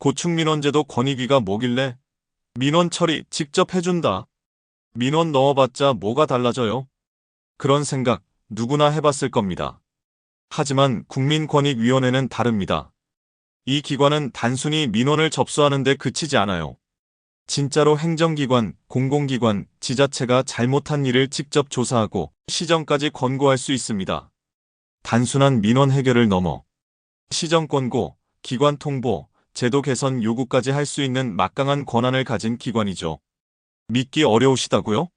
고충민원제도 권익위가 뭐길래 민원 처리 직접 해준다. 민원 넣어봤자 뭐가 달라져요? 그런 생각 누구나 해봤을 겁니다. 하지만 국민권익위원회는 다릅니다. 이 기관은 단순히 민원을 접수하는 데 그치지 않아요. 진짜로 행정기관, 공공기관, 지자체가 잘못한 일을 직접 조사하고 시정까지 권고할 수 있습니다. 단순한 민원 해결을 넘어 시정 권고, 기관 통보, 제도 개선 요구까지 할 수 있는 막강한 권한을 가진 기관이죠. 믿기 어려우시다고요?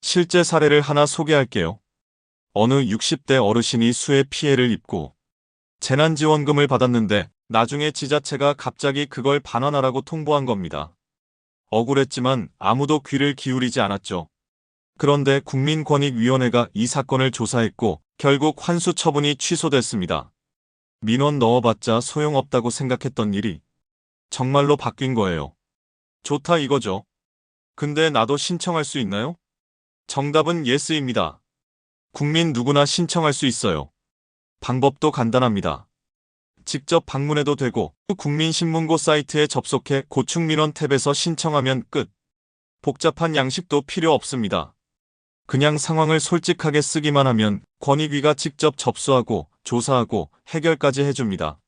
실제 사례를 하나 소개할게요. 어느 60대 어르신이 수해 피해를 입고 재난지원금을 받았는데 나중에 지자체가 갑자기 그걸 반환하라고 통보한 겁니다. 억울했지만 아무도 귀를 기울이지 않았죠. 그런데 국민권익위원회가 이 사건을 조사했고 결국 환수 처분이 취소됐습니다. 민원 넣어봤자 소용없다고 생각했던 일이 정말로 바뀐 거예요. 좋다 이거죠. 근데 나도 신청할 수 있나요? 정답은 예스입니다. 국민 누구나 신청할 수 있어요. 방법도 간단합니다. 직접 방문해도 되고 국민신문고 사이트에 접속해 고충민원 탭에서 신청하면 끝. 복잡한 양식도 필요 없습니다. 그냥 상황을 솔직하게 쓰기만 하면 권익위가 직접 접수하고 조사하고 해결까지 해줍니다.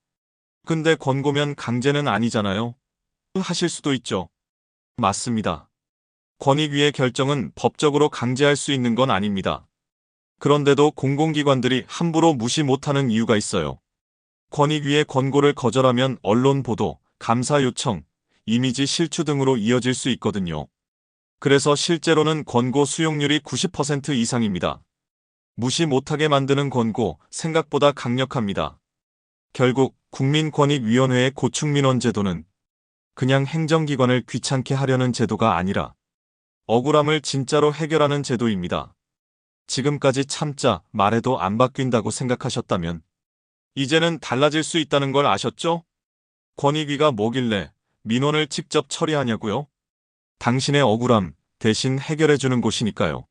근데 권고면 강제는 아니잖아요. 하실 수도 있죠. 맞습니다. 권익위의 결정은 법적으로 강제할 수 있는 건 아닙니다. 그런데도 공공기관들이 함부로 무시 못하는 이유가 있어요. 권익위의 권고를 거절하면 언론 보도, 감사 요청, 이미지 실추 등으로 이어질 수 있거든요. 그래서 실제로는 권고 수용률이 90% 이상입니다. 무시 못하게 만드는 권고 생각보다 강력합니다. 결국 국민권익위원회의 고충민원 제도는 그냥 행정기관을 귀찮게 하려는 제도가 아니라 억울함을 진짜로 해결하는 제도입니다. 지금까지 참자 말해도 안 바뀐다고 생각하셨다면 이제는 달라질 수 있다는 걸 아셨죠? 권익위가 뭐길래 민원을 직접 처리하냐고요? 당신의 억울함 대신 해결해주는 곳이니까요.